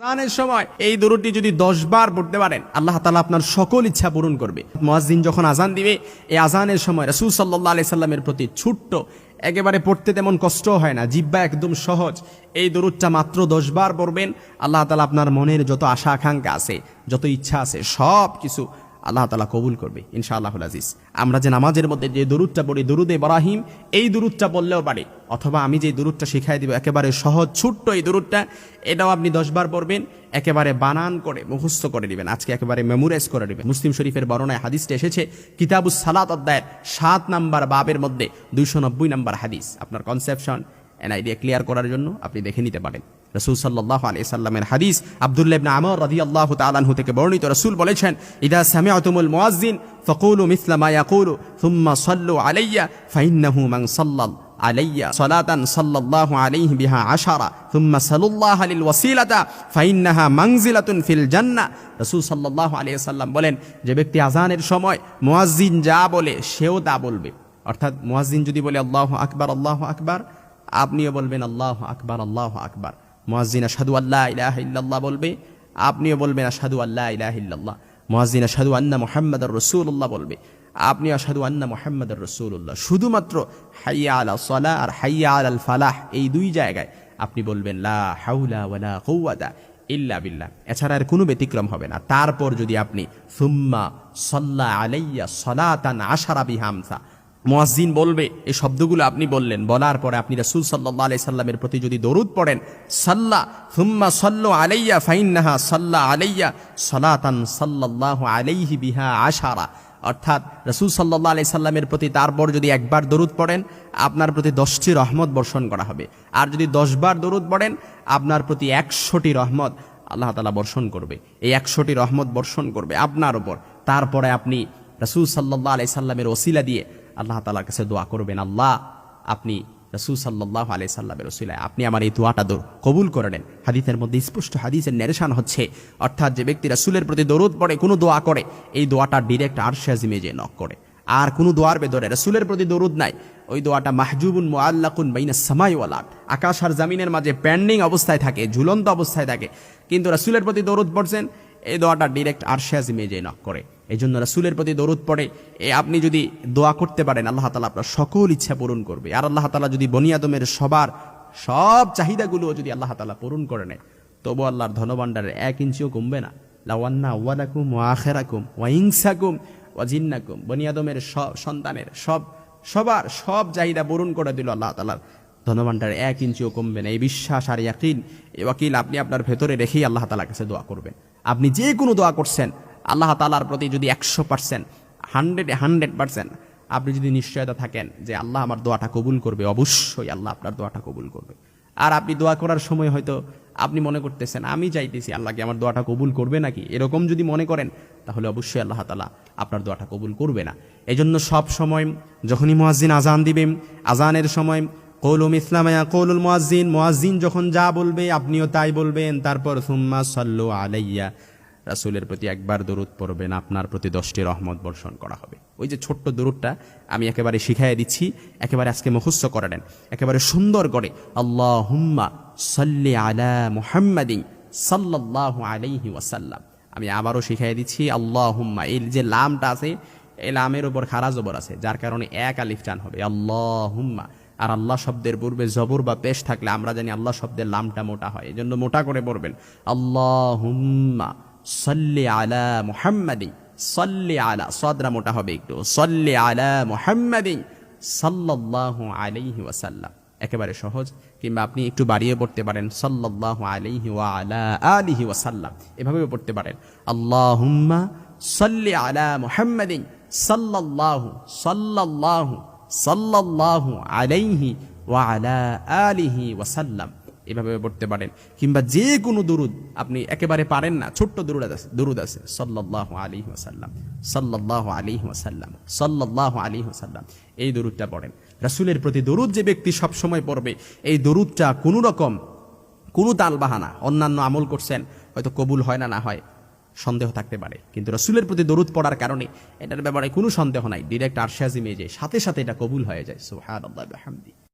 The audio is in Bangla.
আজানের সময় এই দরুদটি যদি দশ বার পড়তে পারেন, আল্লাহ তালা আপনার সকল ইচ্ছা পূরণ করবে। মহাজিন যখন আজান দিবে, এই আজানের সময় রসুল সাল্লাহ আলি সাল্লামের প্রতি ছোট্ট, একেবারে পড়তে তেমন কষ্ট হয় না জিব্বা একদম সহজ। এই দরুদটা মাত্র দশ বার পড়বেন, আল্লাহ তালা আপনার মনের যত আশা আকাঙ্ক্ষা আছে, যত ইচ্ছা আছে সব কিছু আল্লাহ তালা কবুল করবে ইনশাআল্লাহ আজিজ। আমরা যে নামাজের মধ্যে যে দরুদটা পড়ি, দরুদ ইব্রাহিম, এই দরুদটা বললেও পারি। অথবা আমি যে দরুদটা শিখাই দিব, একেবারে সহজ, ছোট্ট এই দরুদটা, এটাও আপনি দশবার পড়বেন, একেবারে বানান করে, মুখস্থ করে নেবেন। আজকে একেবারে মেমোরাইজ করে নেবেন। মুসলিম শরীফের বর্ণায় হাদিসটা এসেছে, কিতাবুস সালাত অধ্যায়ের সাত নাম্বার বাবের মধ্যে দুইশো নব্বই নাম্বার হাদিস। আপনার কনসেপশন এন আইডিয়া ক্লিয়ার করার জন্য আপনি দেখে নিতে পারেন। রসুল সাল্লাহ আলি সাল্লামের হাদিস আবদুল্লাহ ইবনে আমর রাদি আল্লাহ তালানহু থেকে বর্ণিত। রসুল বলেছেন, ইদা সামিআতুমুল মুয়াজ্জিন ফাকুলু মিসলা মা ইয়াকুলু থুম্মা সাল্লু আলাইয়া ফাইন্নাহু মান সাল্লাল আলাইয়া সালাতান সাল্লাল্লাহু আলাইহি বিহা আশারা থুম্মা সাল্লাল্লাহ লিল ওয়াসিলাতা ফাইন্নাহা মানজিলাতুন ফিল জান্নাহ। রাসূল সাল্লাল্লাহু আলাইহি সাল্লাম বলেন, যে ব্যক্তি আজানের সময় মুয়াজ্জিন যা বলে সেও তা বলবে। অর্থাৎ মুয়াজ্জিন যদি বলে আল্লাহু আকবার আল্লাহু আকবার আপনিও বলবেন, আল্লাহ আকবার আল্লাহ আকবার। মুয়াজ্জিন আশহাদু আল্লাহ ইলাহা বলবে, আপনিও বলবেন, আশহাদু আল্লাহ ইলাহা মুয়াজ্জিন আশহাদু আন্না মুহাম্মাদার রাসূলুল্লাহ বলবে, আপনি আশহাদু আন্না মুহাম্মাদার রাসূলুল্লাহ। শুধুমাত্র হাইয়া আলা সালাহ আর হাইয়া আলাল ফালাহ এই দুই জায়গায় আপনি বলবেন, লা ইল্লা বিল্লাহ। এছাড়া আর কোনো ব্যতিক্রম হবে না। তারপর যদি আপনি, সুম্মা সল্লা আলাইয়া সলাতান আশারা বিহামসা মুয়াজ্জিন বলবে, এই শব্দগুলো আপনি বললেন। বলার পরে আপনি রাসূল সাল্লাল্লাহু আলাইহি সাল্লামের প্রতি যদি দরুদ পড়েন, সাল্লা হুম্মা সাল্লু আলাইয়া ফাইন্নাহা সাল্লা আলাইয়া সালাতান সাল্লাল্লাহু আলাইহি বিহা আশারা। অর্থাৎ রসুল সাল্লাহ আলি সাল্লামের প্রতি তারপর যদি একবার দরুদ পড়েন, আপনার প্রতি দশটি রহমত বর্ষণ করা হবে। আর যদি দশবার দরুদ পড়েন, আপনার প্রতি একশোটি রহমত আল্লাহ তালা বর্ষণ করবে। এই একশোটি রহমত বর্ষণ করবে আপনার ওপর তারপরে আপনি রসুল সাল্লাহ আলি সাল্লামের ওসিলা দিয়ে আল্লাহ তালার কাছে দোয়া করবেন, আল্লাহ, আপনি রসুল সাল্লাহ আলি সাল্লামের ওসিলায় আপনি আমার এই দোয়াটা দৌড় কবুল করে নেন। হাদিসের মধ্যে স্পষ্ট হাদিসের নেরেশান হচ্ছে, অর্থাৎ যে ব্যক্তি রাসুলের প্রতি দরুদ পড়ে, কোনো দোয়া করে, এই দোয়াটা ডিরেক্ট আরশাজিমে যে নক করে। আর কোনো দোয়ার বেদরে রসুলের প্রতি দরুদ নাই, ওই দোয়াটা মাহজুবুন মোয়াল্লাকুন বাইনা সামাই ওয়ালাট আকাশ আর জামিনের মাঝে প্যান্ডিং অবস্থায় থাকে, ঝুলন্ত অবস্থায় থাকে, কিন্তু রাসুলের প্রতি দরুদ পড়ছেন, এই দোয়াটা ডিরেক্ট আরশাজিমে যে নক করে। এই জন্য রাসুলের প্রতি দরুদ পড়ে। এ, আপনি যদি দোয়া করতে পারেন, আল্লাহ তালা আপনার সকল ইচ্ছা পূরণ করবে। আর আল্লাহ তালা যদি বনিয়াদমের সবার সব চাহিদাগুলো যদি আল্লাহ তালা পূরণ করে নেয় তবু আল্লাহর ধনভাণ্ডারের এক ইঞ্চিও কমবে না। লাওয়ান্না ওয়ালাকুম ওয়াখেরাকুম ওয়াইংসাকুম ওয়াজিন্নাকুম বনিয়াদমের সব সন্তানের সব, সবার সব চাহিদা পূরণ করে দিল আল্লাহ তালার ধনভাণ্ডার এক ইঞ্চিও কমবে না। এই বিশ্বাস আর ইয়াকিন এই ওয়াকিল, আপনি আপনার ভেতরে রেখেই আল্লাহ তালার কাছে দোয়া করবেন। আপনি যে কোনো দোয়া করছেন আল্লাহ তালার প্রতি যদি একশো পার্সেন্ট হান্ড্রেড হান্ড্রেড পার্সেন্ট আপনি যদি নিশ্চয়তা থাকেন যে আল্লাহ আমার দোয়াটা কবুল করবে, অবশ্যই আল্লাহ আপনার দোয়াটা কবুল করবে। আর আপনি দোয়া করার সময় হয়তো আপনি মনে করতেছেন, আমি চাইতেছি আল্লাহকে আমার দোয়াটা কবুল করবে নাকি? এরকম যদি মনে করেন, তাহলে অবশ্যই আল্লাহ তালা আপনার দোয়াটা কবুল করবে না। এই জন্য সব সময় যখনই মোয়াজ্জিন আজান দিবেন আজানের সময় কৌলুম ইসলামায়া কৌলুল মোয়াজ্জিন মোয়াজ্জিন যখন যা বলবে আপনিও তাই বলবেন, তারপর সুম্মা সাল্লু আলাইয়া রাসুলের প্রতি একবার দরুদ পড়বেন, আপনার প্রতি দশটি রহমত বর্ষণ করা হবে। ওই যে ছোট্ট দরুদটা আমি একেবারে শিখাইয়া দিচ্ছি, একেবারে আজকে মুখস্থ করে নেন। একেবারে সুন্দর করে আল্লাহ হুম্মা সাল্লি আলা মুহাম্মাদিন সাল্লাল্লাহু আলাইহি ওয়াসাল্লাম। আমি আবারও শিখাই দিচ্ছি আল্লাহ হুম্মা এই যে লামটা আছে, এই লামের উপর খারা জবর আছে, যার কারণে এক আলিফ টান হবে। আল্লাহ হুম্মা আর আল্লাহ শব্দের পূর্বে জবর বা পেশ থাকলে আমরা জানি আল্লাহ শব্দের লামটা মোটা হয় এই জন্য মোটা করে পড়বেন আল্লাহ হুম্মা সল্লি আলা মুহাম্মাদিন সল্লি আলা, সদরা মোটা হবে একটু, সল্লি আলা মুহাম্মাদিন সাল্লাল্লাহু আলাইহি ওয়াসাল্লাম। একেবারে সহজ, কিংবা আপনি একটু বাড়িয়ে পড়তে পারেন, সাল্লাল্লাহু আলাইহি ওয়া আলা আলিহি ওয়াসাল্লাম। এভাবেও পড়তে পারেন। আল্লাহুম্মা সাল্লি আলা মুহাম্মাদিন সাল্লাল্লাহু সাল্লাল্লাহু সাল্লাল্লাহু আলাইহি ওয়া আলা আলিহি ওয়াসাল্লাম। এভাবে পড়তে পারেন। কিংবা যে কোনো দুরুদ আপনি একেবারে পারেন না, ছোট্ট দুরুদ আছে দুরুদ আছে। সাল্লাল্লাহু আলাইহি ওয়াসাল্লাম, সাল্লাল্লাহু আলাইহি ওয়াসাল্লাম, সাল্লাল্লাহু আলাইহি ওয়াসাল্লাম। এই দরুদটা পড়েন। রাসূলের প্রতি দরুদ যে ব্যক্তি সব সময় পড়বে, এই দরুদটা কোনো রকম, কোনো তাল বাহানা অন্যান্য আমল করছেন, হয়তো কবুল হয় না না হয়, সন্দেহ থাকতে পারে। কিন্তু রসুলের প্রতি দরুদ পড়ার কারণে এটার ব্যাপারে কোনো সন্দেহ নাই ডিরেক্ট আরশাজিমে যে সাথে সাথে এটা কবুল হয়ে যায়। সোহান আল্লাহ